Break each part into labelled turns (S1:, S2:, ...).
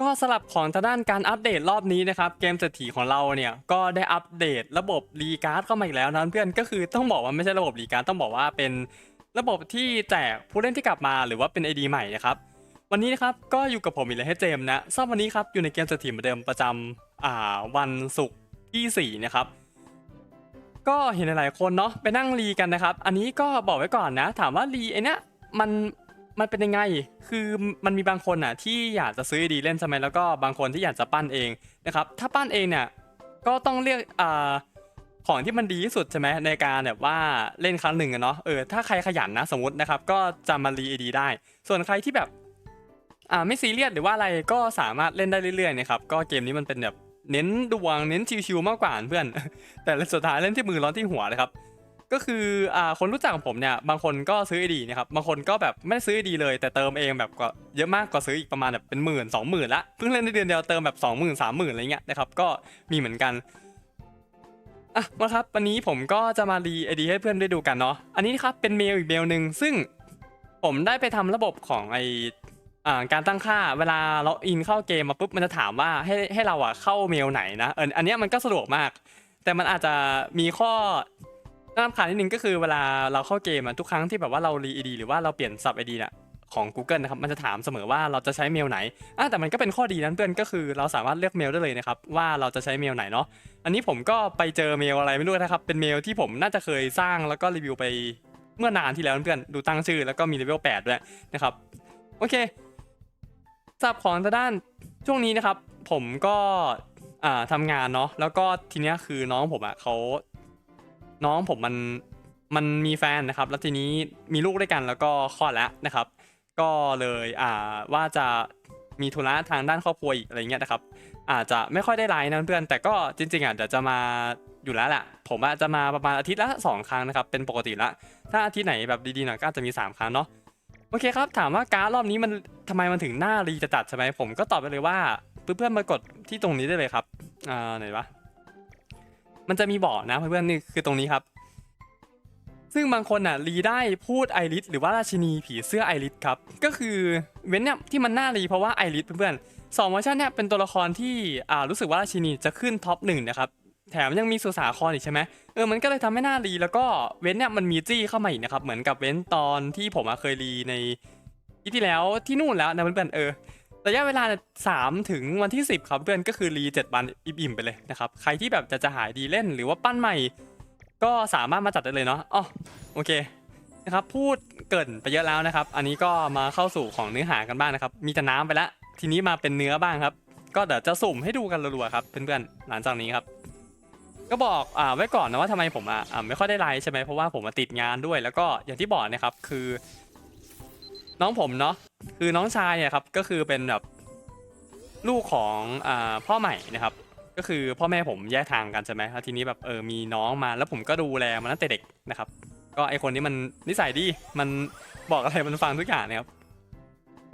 S1: ก็สลับของทางด้านการอัปเดตรอบนี้นะครับเกมเศรษฐีของเราเนี่ยก็ได้อัปเดตระบบรีการ์ดเข้ามาอีกแล้วนะเพื่อนก็คือต้องบอกว่าไม่ใช่ระบบรีการ์ดต้องบอกว่าเป็นระบบที่แจกผู้เล่นที่กลับมาหรือว่าเป็น ID ใหม่นะครับวันนี้นะครับก็อยู่กับผมอีกแล้วให้เจมนะสำหรับวันนี้ครับอยู่ในเกมเศรษฐีเหมือนเดิมประจำอ่าวันศุกร์ที่4นะครับก็เห็นหลายๆคนเนาะไปนั่งรีกันนะครับ อันนี้ก็บอกไว้ก่อนนะ ถามว่ารีไอเนี้ยมัน มันเป็นยังไง คือมันมีบางคนอะที่อยากจะซื้อดีเล่นใช่ไหมแล้วก็บางคนที่อยากจะปั้นเองนะครับ ถ้าปั้นเองเนี่ยก็ต้องเรียกอ่าของที่มันดีที่สุดใช่ไหมในการแบบว่าเล่นครั้งหนึ่งอะเนาะเออถ้าใครขยันนะสมมตินะครับ ก็จะมารีดีได้ ส่วนใครที่แบบอ่าไม่ซีเรียสหรือว่าอะไรก็สามารถเล่นได้เรื่อยๆนะครับก็เกมนี้มันเป็นแบบเน้นดวงเน้นชิวๆมากกว่าเพื่อน แต่สุดท้ายเล่นที่มือร้อนที่หัวเลยครับ ก็คืออ่าคนรู้จักของผมเนี่ยบางคนก็ซื้อดีนะครับบางคนก็แบบไม่ได้ซื้อดีเลย แต่เติมเองแบบกว่าเยอะมากกว่าซื้ออีกประมาณแบบเป็นหมื่นสองหมื่นละเพิ่งเล่นได้เดือนเดียวเติมแบบสองหมื่นสามหมื่นอะไรเงี้ยนะครับก็มีเหมือนกันอะมาครับวันนี้ผมก็จะมารีไอดีให้เพื่อนได้ดูกันเนาะอันนี้นะครับเป็นเมลอีกเมลหนึ่งซึ่งผมได้ไปทำระบบของไออ่าการตั้งค่าเวลาเราอินเข้าเกมมาปุ๊บมันจะถามว่าให้ให้เราอะเข้าเมลไหนนะเอออันเนี้ยมันก็สะดวกมาก แต่มันอาจจะมีข้อ น่ารำคาญนิดนึงก็คือเวลาเราเข้าเกมอะทุกครั้งที่แบบว่าเรารีดีหรือว่าเราเปลี่ยนซับไอดีน่ะของ Google นะครับ มันจะถามเสมอว่าเราจะใช้เมลไหนอะแต่มันก็เป็นข้อดีนั้นเพื่อนก็คือเราสามารถเลือกเมลได้เลยนะครับ ว่าเราจะใช้เมลไหนเนาะ อันนี้ผมก็ไปเจอเมลอะไรไม่รู้นะครับ เป็นเมลที่ผมน่าจะเคยสร้างแล้วก็รีวิวไปเมื่อนานที่แล้วเพื่อนดูตั้งชื่อแล้วก็มีเลเวล8ด้วยนะครับ โอเคสับของทางด้านช่วงนี้นะครับ ผมก็อ่าทำงานเนาะแล้วก็ทีเนี้ยคือน้องผมอะเขา น้องผมมันมันมีแฟนนะครับ แล้วทีนี้มีลูกด้วยกันแล้วก็คลอดแล้วนะครับ ก็เลยอ่าว่าจะมีธุระทางด้านครอบครัวอีกอะไรเงี้ยนะครับ อาจจะไม่ค่อยได้ไลน์นะเพื่อนแต่ก็จริง ๆอะเดี๋ยวจะมาอยู่แล้วแหละผมอาจจะมาประมาณอาทิตย์ละสองครั้งนะครับเป็นปกติละถ้าอาทิตย์ไหนแบบดีๆหน่อยก็อาจจะมีสามครั้งเนาะโอเคครับถามว่าการ์ดรอบนี้มันทำไมมันถึงหน้ารีจะจัดใช่ไหมผมก็ตอบไปเลยว่าเพื่อนๆมากดที่ตรงนี้ได้เลยครับอ่าไหนวะ มันจะมีบอกนะเพื่อนๆนี่คือตรงนี้ครับ ซึ่งบางคนอะรีได้พูดไอริสหรือว่าราชินีผีเสื้อไอริสครับ ก็คือเว้นเนี่ยที่มันน้ารีเพราะว่าไอริสเพื่อนๆสองเวอร์ชันเนี่ยเป็นตัวละครที่อ่ารู้สึกว่าราชินีจะขึ้นท็อปหนึ่งนะครับแถมยังมีสุสาครอีกใช่ไหมเออมันก็เลยทำให้หน้ารีแล้วก็เว้นเนี่ยมันมีจี้เข้ามาอีกนะครับเหมือนกับเว้นตอนที่ผมเคยรีในที่ที่แล้วที่นู่นแล้วนะเพื่อนๆเออ ระยะเวลา 3 ถึงวันที่ 10 ครับเพื่อนก็คือรี7วันอิ่มๆไปเลยนะครับใครที่แบบจะจะหายดีเล่นหรือว่าปั้นใหม่ ก็สามารถมาจัดได้เลยเนาะอ๋อโอเคนะครับพูดเกินไปเยอะแล้วนะครับ อันนี้ก็มาเข้าสู่ของเนื้อหากันบ้างนะครับ มีแต่น้ำไปแล้วทีนี้มาเป็นเนื้อบ้างครับ ก็เดี๋ยวจะสุ่มให้ดูกันรัวๆครับเพื่อนๆหลังจากนี้ครับ ก็บอกอ่าไว้ก่อนนะว่าทำไมผมอะอ่าไม่ค่อยได้ไลฟ์ใช่ไหมเพราะว่าผมมาติดงานด้วย แล้วก็อย่างที่บอกนะครับคือ น้องผมเนาะคือน้องชายเนี่ยครับก็คือเป็นแบบลูกของอ่าพ่อใหม่นะครับ ก็คือพ่อแม่ผมแยกทางกันใช่ไหมแล้วทีนี้แบบเออมีน้องมาแล้วผมก็ดูแลมันตั้งแต่เด็กนะครับ ก็ไอคนนี้มันนิสัยดีมันบอกอะไรมันฟังทุกอย่างนะครับ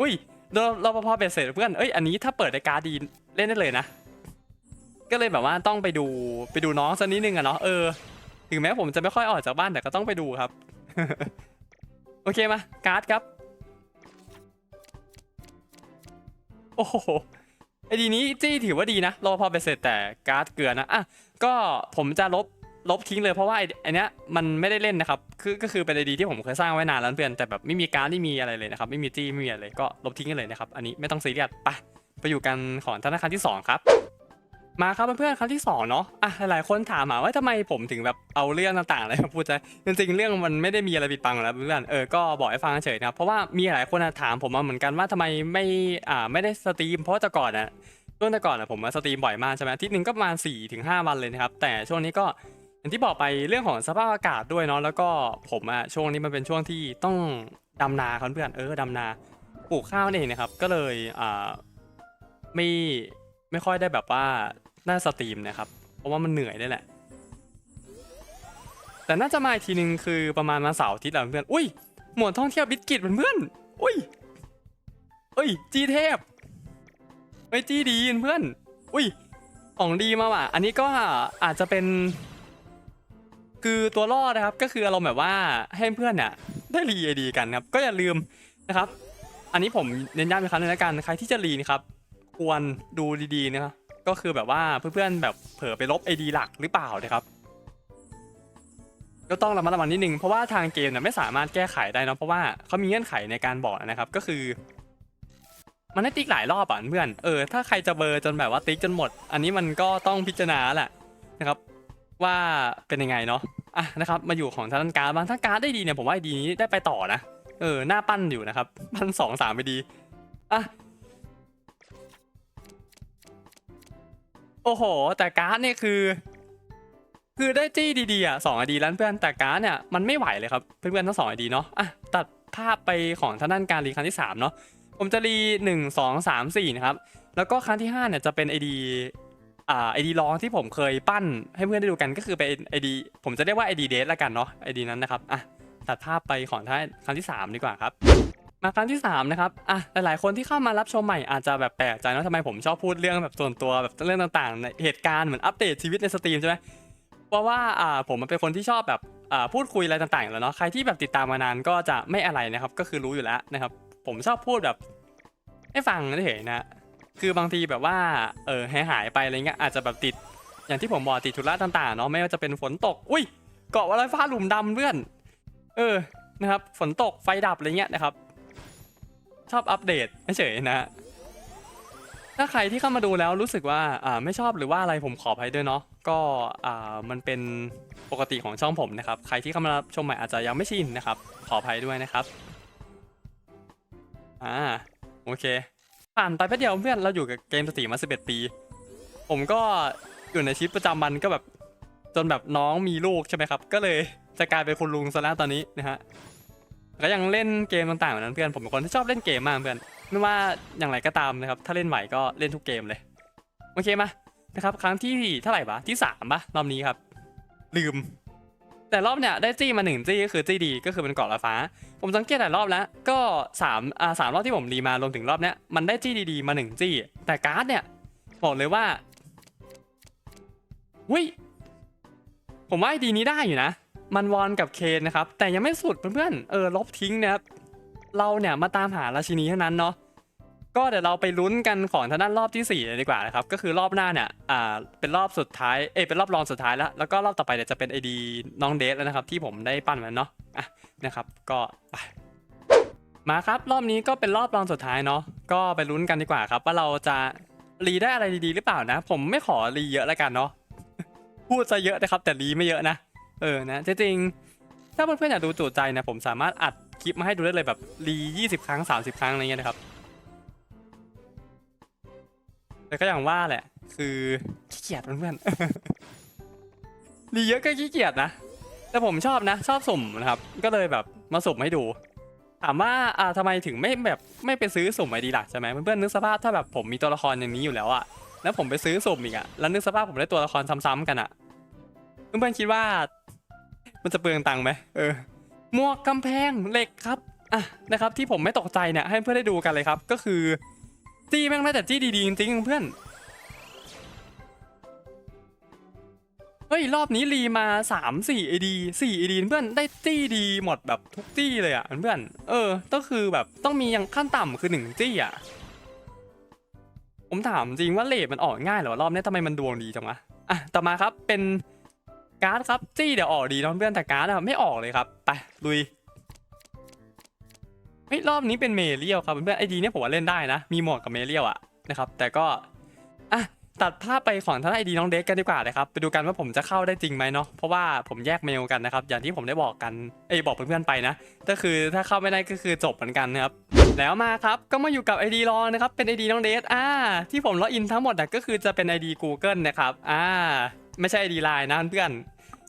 S1: อุ้ยเราเราพอเบ็ดเสร็จเพื่อนเอ้ยอันนี้ถ้าเปิดในการ์ดดีเล่นได้เลยนะก็เลยแบบว่าต้องไปดูไปดูน้องสักนิดนึงอะเนาะเออถึงแม้ผมจะไม่ค่อยออกจากบ้านแต่ก็ต้องไปดูครับ โอเคมาการ์ดครับ โอ้โหไอดีนี้จี้ถือว่าดีนะรอพอไปเสร็จแต่การ์ดเกลือนะอะก็ผมจะลบลบทิ้งเลยเพราะว่าไอไอเนี้ยมันไม่ได้เล่นนะครับคือก็คือเป็นไอดีที่ผมเคยสร้างไว้นานแล้วเพื่อนแต่แบบไม่มีการ์ดไม่มีอะไรเลยนะครับไม่มีจี้ไม่มีอะไรก็ลบทิ้งกันเลยนะครับอันนี้ไม่ต้องซีเรียสไปไปอยู่กันของธนาคารที่สองครับ มาครับเพื่อนๆครั้งที่สองเนาะอะหลายๆคนถามมาว่าทำไมผมถึงแบบเอาเรื่องต่างๆอะไรมาพูดจะจริงๆเรื่องมันไม่ได้มีอะไรปิดบังหรอกนะเพื่อนๆเออก็บอกให้ฟังเฉยนะครับเพราะว่ามีหลายคนถามผมมาเหมือนกันว่าทำไมไม่อ่าไม่ได้สตรีม เพราะแต่ก่อนอะช่วงแต่ก่อนอะผมมาสตรีมบ่อยมากใช่ไหมอาทิตย์หนึ่งก็ประมาณ4ถึง5วันเลยนะครับแต่ช่วงนี้ก็อย่างที่บอกไปเรื่องของสภาพอากาศด้วยเนาะแล้วก็ผมอะช่วงนี้มันเป็นช่วงที่ต้องดำนาครับเพื่อนเออดำนาปลูกข้าวนั่นะครับ ก็เลยอ่าไม่ไม่ค่อยได้แบบว่า น่าสตรีมนะครับ เพราะว่ามันเหนื่อยได้แหละ แต่น่าจะมาอีกทีนึงคือประมาณมาเสาร์อาทิตย์แหละเพื่อน อุ้ย หมวดท่องเที่ยวบิสกิตเพื่อนอุ้ยเอ้ย จีเทพเฮ้ยจีดีเพื่อน อุ้ยของดีมาว่ะ อันนี้ก็อาจจะเป็น คือตัวรอดนะครับ ก็คืออารมณ์แบบว่าให้เพื่อนเนี่ยได้รีไอดีกันครับ ก็อย่าลืมนะครับ อันนี้ผมเน้นย้ำอีกครั้งนึงแล้วกัน ใครที่จะรีนะครับ ควรดูดีๆนะครับ ก็คือแบบว่าเพื่อนๆแบบเผลอไปลบ ID หลักหรือเปล่านะครับก็ต้องระมัดระวังนิดนึงเพราะว่าทางเกมเนี่ยไม่สามารถแก้ไขได้นะเพราะว่าเขามีเงื่อนไขในการบอกนะครับ ก็คือ มันให้ติ๊กหลายรอบอะเพื่อนเออถ้าใครจะเบอร์จนแบบว่าติ๊กจนหมด อันนี้มันก็ต้องพิจารณาแหละนะครับ ว่าเป็นยังไงเนาะอะนะครับ มาอยู่ของทางด้านการบางถ้าการได้ดีเนี่ยผมว่าไอดีนี้ได้ไปต่อนะเออหน้าปั้นอยู่นะครับ ปั้นสองสามไปดีอะ โอ้โห แต่การ์ดเนี่ยคือ คือได้จี้ดีๆอะสองไอดีแล้วเพื่อนแต่การ์ดเนี่ยมันไม่ไหวเลยครับเพื่อนๆทั้งสองไอดีเนาะอะตัดภาพไปของท่างด้านการรีครั้งที่สามเนาะผมจะรีหนึ่งสองสามสี่นะครับแล้วก็ครั้งที่ห้าเนี่ยจะเป็นไอดีอ่าไอดีลองที่ผมเคยปั้นให้เพื่อนได้ดูกันก็คือเป็นไอดีผมจะเรียกว่าไอดีเดทละกันเนาะไอดีนั้นนะครับอะตัดภาพไปของท่านครั้งที่สามดีกว่าครับ มาครั้งที่3นะครับ อะ หลายๆ คนที่เข้ามารับชมใหม่อาจจะแบบแปลกใจนะทำไมผมชอบพูดเรื่องแบบส่วนตัวแบบเรื่องต่างๆในเหตุการณ์เหมือนอัปเดตชีวิตในสตรีมใช่ไหมเพราะว่าอ่าผมมันเป็นคนที่ชอบแบบอ่าพูดคุยอะไรต่างๆอยู่แล้วเนาะ ใครที่แบบติดตามมานานก็จะไม่อะไรนะครับ ก็คือรู้อยู่แล้วนะครับ ผมชอบพูดแบบให้ฟังเฉยๆนะ คือบางทีแบบว่าเออหายหายๆไปอะไรเงี้ยอาจจะแบบติดอย่างที่ผมบอกติดธุระต่างๆเนาะไม่ว่าจะเป็นฝนตก อุ้ยเกาะว่าไรฟ้าหลุมดำเพื่อน เออนะครับฝนตกไฟดับอะไรเงี้ยนะครับ ชอบอัปเดตเฉยๆนะ ถ้าใครที่เข้ามาดูแล้วรู้สึกว่าอ่าไม่ชอบหรือว่าอะไรผมขออภัยด้วยเนาะก็อ่ามันเป็นปกติของช่องผมนะครับ ใครที่เข้ามาชมใหม่อาจจะยังไม่ชินนะครับ ขออภัยด้วยนะครับอ่าโอเค ผ่านไปแป๊บเดียวเพื่อนเราอยู่กับเกมสตรีมมา11 ปี ผมก็อยู่ในชีวิตประจำวันก็แบบจนแบบน้องมีลูกใช่ไหมครับ ก็เลยจะกลายเป็นคุณลุงซะแล้วตอนนี้นะฮะ ก็ยังเล่นเกมต่างๆเหมือนนั้นเพื่อนผมเป็นคนที่ชอบเล่นเกมมากเพื่อนไม่ว่าอย่างไรก็ตามนะครับถ้าเล่นไหวก็เล่นทุกเกมเลยโอเคมานะครับครั้งที่เท่าไหร่ปะที่สามปะรอบนี้ครับ ลืม แต่รอบเนี้ยได้จี้มาหนึ่งจี้ก็คือจี้ดีก็คือเป็นเกาะลอยฟ้า ผมสังเกตหลายรอบแล้ว ก็สามอ่าสามรอบที่ผมรีมารวมถึงรอบเนี้ยมันได้จี้ดีๆมาหนึ่งจี้ แต่การ์ดเนี่ยบอกเลยว่าหุ้ยผมว่าดีนี้ได้อยู่นะ มันวอนกับเคนนะครับ แต่ยังไม่สุดเพื่อนๆ เออลบทิ้งนะครับ เราเนี่ยมาตามหาราชินีเท่านั้นเนาะ ก็เดี๋ยวเราไปลุ้นกันของทางด้านรอบที่4เลยดีกว่านะครับ ก็คือรอบหน้าเนี่ย อ่า เป็นรอบสุดท้าย เอยเป็นรอบรองสุดท้ายแล้ว แล้วก็รอบต่อไปเนี่ยจะเป็นไอดีน้องเดทแล้วนะครับ ที่ผมได้ปั้นมันเนาะ อะ นะครับ ก็ไปมาครับ รอบนี้ก็เป็นรอบรองสุดท้ายเนาะ ก็ไปลุ้นกันดีกว่าครับ ว่าเราจะรีได้อะไรดีๆหรือเปล่านะ ผมไม่ขอรีเยอะแล้วกันเนาะ พูดซะเยอะนะครับ แต่รีไม่เยอะนะ เออนะจริงๆถ้าเพื่อนๆอยากดูจูดใจนะผมสามารถอัดคลิปมาให้ดูได้เลยแบบรี20 ครั้ง 30 ครั้งอะไรเงี้ยนะครับแต่ก็อย่างว่าแหละ คือขี้เกียจเพื่อนๆรีเยอะก็ขี้เกียจนะแต่ผมชอบนะ ชอบสุ่มนะครับ ก็เลยแบบมาสุ่มให้ดู ถามว่าอ่าทำไมถึงไม่แบบไม่ไปซื้อสุ่มไอดีหลักใช่ไหมเพื่อนๆนึกสภาพถ้าแบบผมมีตัวละครอย่างนี้อยู่แล้วอะแล้วผมไปซื้อสุ่มอีกอะแล้วนึกสภาพผมได้ตัวละครซ้ำๆกันอะเพื่อนๆคิดว่า มันจะเปลืองตังค์ไหมเออหมวกกำแพงเหล็กครับอะนะครับ ที่ผมไม่ตกใจเนี่ยให้เพื่อนได้ดูกันเลยครับ ก็คือจี้แม่งได้แต่จี้ดีๆจริงๆเพื่อนเฮ้ยรอบนี้รีมา3 4 AD 4 AD เพื่อนได้จี้ดีหมดแบบทุกจี้เลยอะเพื่อน เออ ก็คือแบบต้องมีอย่างขั้นต่ำคือ1จี้อะผมถามจริงว่าเลทมันออกง่ายเหรอรอบนี้ทำไมมันดวงดีจังวะอะต่อมาครับเป็น การ์ดครับจี้เดี๋ยวออกดีน้องเพื่อนแต่การ์ดอะไม่ออกเลยครับไปลุยเฮ้ยรอบนี้เป็นเมเรียลครับเพื่อนไอดีเนี่ยผมว่าเล่นได้นะ มีหมวกกับเมเรียลอะนะครับ แต่ก็อะตัดภาพไปของท่านไอดีน้องเด็กกันดีกว่านะครับไปดูกันว่าผมจะเข้าได้จริงไหมเนาะเพราะว่าผมแยกเมลกันนะครับ อย่างที่ผมได้บอกกันเอ้บอกเพื่อนๆไปนะก็คือถ้าเข้าไม่ได้ก็คือจบเหมือนกันนะครับแล้วมาครับก็มาอยู่กับ ID รอนะครับเป็น ID น้องเดทอ่าที่ผมล็อกอินทั้งหมดอะก็คือจะเป็น ID Google นะครับอ่าไม่ใช่ ID Line นะเพื่อน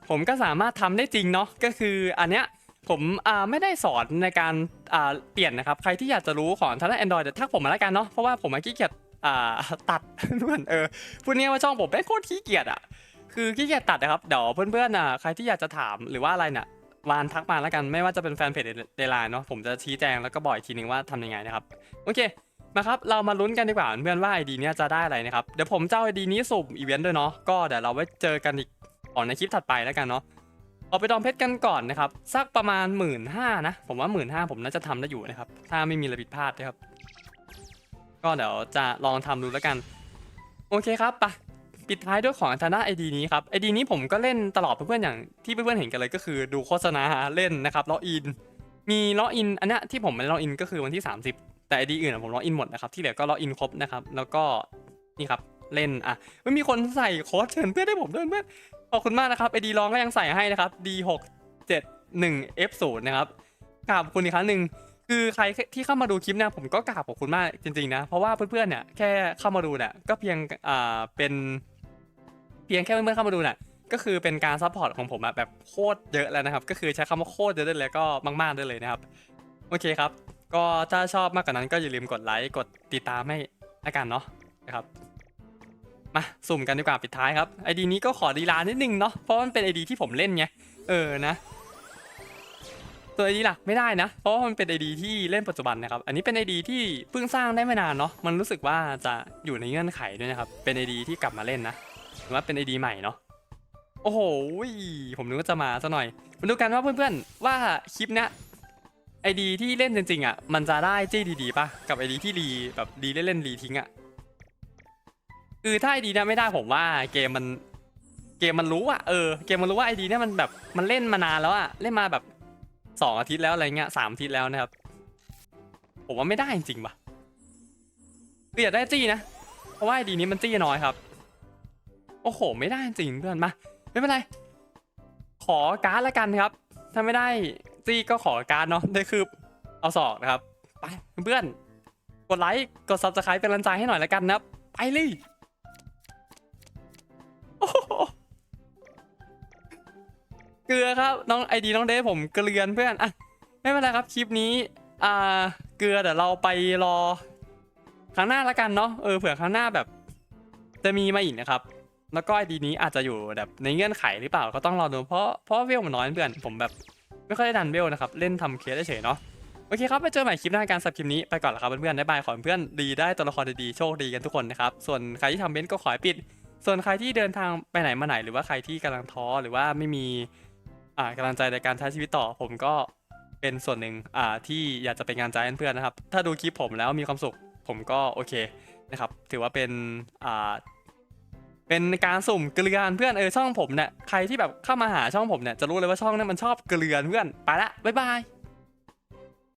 S1: ผมก็สามารถทำได้จริงเนาะก็คืออันเนี้ยผมไม่ได้สอนในการเปลี่ยนนะครับ ใครที่อยากจะรู้ของทางด้าน Android เดี๋ยวทักผมมาแล้วกันเนาะเพราะว่าผมขี้เกียจตัดเพื่อนเออพูดง่ายว่าช่องผมเป็นโคตรขี้เกียจอะคือขี้เกียจตัดนะครับเดี๋ยวเพื่อนๆอะใครที่อยากจะถามหรือว่าอะไรเนี่ยวานทักมาแล้วกันไม่ว่าจะเป็นแฟนเพจในไลน์เนาะผมจะชี้แจงแล้วก็บอกอีกทีนึงว่าทำยังไงนะครับโอเคมาครับเรามาลุ้นกันดีกว่าเพื่อนว่าไอดีเนี้ยจะได้อะไรนะครับเดี๋ยวผมเจะเอาไอดีนี้สุ่มอีเวนต์ด้วยเนาะก็เดี๋ยวเราไว้เจอกันอีก่อนในคลิปถัดไปแล้วกันเนาะเอาไปดองเพชรกันก่อนนะครับสักประมาณหมื่นห้านะผมว่าหมื่นห้าผมน่าจะทำได้อยู่นะครับถ้าไม่มีอะไรผิดพลาดนะครับ ก็เดี๋ยวจะลองทำดูแล้วกัน โอเคครับไปะปิดท้ายด้วยของทางด้านไอดีนี้ครับไอดีนี้ผมก็เล่นตลอดเพื่อนๆอย่างที่เพื่อนๆเห็นกันเลยก็คือดูโฆษณาเล่นนะครับล็อกอิน มีล็อกอินอันนี้ที่ผมไม่ล็อกอินก็คือวันที่ 30 แต่ไอดีอื่นผมล็อกอินหมดนะครับที่เหลือก็ล็อกอินครบนะครับแล้วก็นี่ครับเล่นอะไม่มีคนใส่โค้ดเชิญเพื่อนให้ผมด้วยเพื่อน อบคุณมากนะครับไอดีลองก็ยังใส่ให้นะครับ D 6 7 1 F 0 นะครับกราบคุณอีกครั้งหนึ่งคือใครที่เข้ามาดูคลิปเนี่ยผมก็กราบขอบคุณมากจริงๆนะ เพราะว่าเพื่อนๆเนี่ยแค่เข้ามาดูเนี่ยก็เพียงอ่าเป็น เพียงแค่เพื่อนๆเข้ามาดูน่ะก็คือเป็นการซัพพอร์ตของผมอะแบบโคตรเยอะแล้วนะครับ ก็คือใช้คำว่าโคตรเยอะได้เลยก็มากๆได้เลยนะครับ โอเคครับ ก็ถ้าชอบมากกว่านั้นก็อย่าลืมกดไลค์กดติดตามให้ละกันเนาะนะครับ มาสุ่มกันดีกว่าปิดท้ายครับไอดีนี้ก็ขอดีลานิดนึงเนาะเพราะมันเป็นไอดีที่ผมเล่นไงเออนะตัวไอดีหลักไม่ได้นะ เพราะมันเป็นไอดีที่เล่นปัจจุบันนะครับ อันนี้เป็นไอดีที่เพิ่งสร้างได้ไม่นานเนาะ มันรู้สึกว่าจะอยู่ในเงื่อนไขด้วยนะครับ เป็นไอดีที่กลับมาเล่นนะหรือว่าเป็นไอดีใหม่เนาะ โอ้โห ผมนึกว่าจะมาซะหน่อย มาดูกันว่าเพื่อนๆ ว่าคลิปเนี้ยไอดีที่เล่นจริงๆอะ มันจะได้จี้ดีๆป่ะ กับไอดีที่รีแบบรีเล่นๆรีทิ้งอะ คือถ้าไอดีเนี้ยไม่ได้ผมว่าเกมมันเกมมันรู้อะเออเกมมันรู้ว่าไอดีเนี้ยมันแบบมันเล่นมานานแล้วอะเล่นมาแบบสองอาทิตย์แล้วอะไรเงี้ยสามอาทิตย์แล้วนะครับ ผมว่าไม่ได้จริงๆป่ะคืออยาได้จี้นะเพราะว่าไอดีนี้มันจี้น้อยครับ โอ้โห ไม่ได้จริงเพื่อนมาไม่เป็นไร ขอการ์ดละกันครับ ถ้าไม่ได้จี้ก็ขอการ์ดเนาะได้คือเอาสอกนะครับ ไปเพื่อนกดไลค์กด subscribe เป็นกำลังใจให้หน่อยละกันนะครับ ไปเลย เกลือครับน้องไอดีน้องเดฟผมเกลือนเพื่อนอะไม่เป็นไรครับคลิปนี้อ่าเกลือเดี๋ยวเราไปรอครั้งหน้าละกันเนาะเออเผื่อครั้งหน้าแบบ จะมีมาอีกนะครับ แล้วก็ไอดีนี้อาจจะอยู่แบบในเงื่อนไขหรือเปล่าก็ต้องรอดูเพราะเพราะเวลมันน้อยเพื่อนผมแบบ ไม่ค่อยได้ดันเวลนะครับเล่นทำเคสเฉยเนาะโอเคครับไปเจอใหม่คลิปหน้าการสับคลิปนี้ไปก่อนละครับเพื่อนๆบ๊ายบายขอเพื่อนดีได้ตัวละครดีๆโชคดีกันทุกคนนะครับส่วนใครที่ทำเบนก็ขอให้ปิด ส่วนใครที่เดินทางไปไหนมาไหน หรือว่าใครที่กำลังท้อหรือว่าไม่มี อ่ากำลังใจในการใช้ชีวิตต่อผมก็เป็นส่วนหนึ่งอ่าที่อยากจะเป็นกำลังใจให้เพื่อนนะครับ ถ้าดูคลิปผมแล้วมีความสุขผมก็โอเคนะครับ ถือว่าเป็นอ่าเป็นการสุ่มเกลือนเพื่อนเออช่องผมเนี่ยใครที่แบบเข้ามาหาช่องผมเนี่ยจะรู้เลยว่าช่องนั้นมันชอบเกลือนเพื่อนไปละบ๊ายบาย